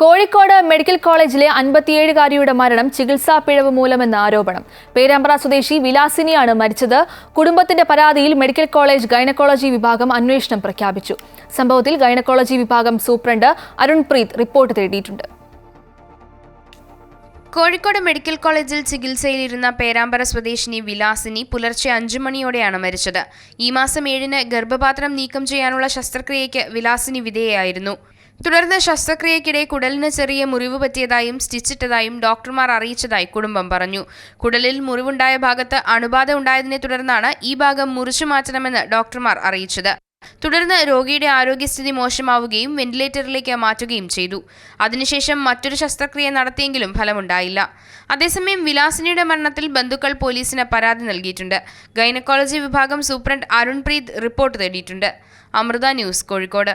Kozhikode medical കോളേജിലെ അൻപത്തിയേഴുകാരിയുടെ മരണം ചികിത്സാ പിഴവ് മൂലമെന്ന ആരോപണം. പേരാമ്പ്ര സ്വദേശി വിലാസിനിയാണ് മരിച്ചത്. കുടുംബത്തിന്റെ പരാതിയിൽ മെഡിക്കൽ കോളേജ് ഗൈനക്കോളജി വിഭാഗം അന്വേഷണം പ്രഖ്യാപിച്ചു. സംഭവത്തിൽ ഗൈനക്കോളജി വിഭാഗം സൂപ്രണ്ട് അരുൺപ്രീത് റിപ്പോർട്ട് തേടിയിട്ടുണ്ട്. കോഴിക്കോട് മെഡിക്കൽ കോളേജിൽ ചികിത്സയിലിരുന്ന പേരാമ്പ്ര സ്വദേശിനി വിലാസിനി പുലർച്ചെ അഞ്ചു മണിയോടെയാണ് മരിച്ചത്. ഈ മാസം ഏഴിന് ഗർഭപാത്രം നീക്കം ചെയ്യാനുള്ള ശസ്ത്രക്രിയയ്ക്ക് വിലാസിനി വിധേയായിരുന്നു തുടർന്ന് ശസ്ത്രക്രിയയ്ക്കിടെ കുടലിന് ചെറിയ മുറിവ് പറ്റിയതായും സ്റ്റിച്ചിട്ടതായും ഡോക്ടർമാർ അറിയിച്ചതായി കുടുംബം പറഞ്ഞു. കുടലിൽ മുറിവുണ്ടായ ഭാഗത്ത് അണുബാധ ഉണ്ടായതിനെ തുടർന്നാണ് ഈ ഭാഗം മുറിച്ചു മാറ്റണമെന്ന് ഡോക്ടർമാർ അറിയിച്ചത്. തുടർന്ന് രോഗിയുടെ ആരോഗ്യസ്ഥിതി മോശമാവുകയും വെന്റിലേറ്ററിലേക്ക് മാറ്റുകയും ചെയ്തു. അതിനുശേഷം മറ്റൊരു ശസ്ത്രക്രിയ നടത്തിയെങ്കിലും ഫലമുണ്ടായില്ല. അതേസമയം വിലാസിനിയുടെ മരണത്തിൽ ബന്ധുക്കൾ പോലീസിന് പരാതി നൽകിയിട്ടുണ്ട്. ഗൈനക്കോളജി വിഭാഗം സൂപ്രണ്ട് അരുൺപ്രീത് റിപ്പോർട്ട് തേടിയിട്ടുണ്ട്. അമൃത ന്യൂസ് കോഴിക്കോട്.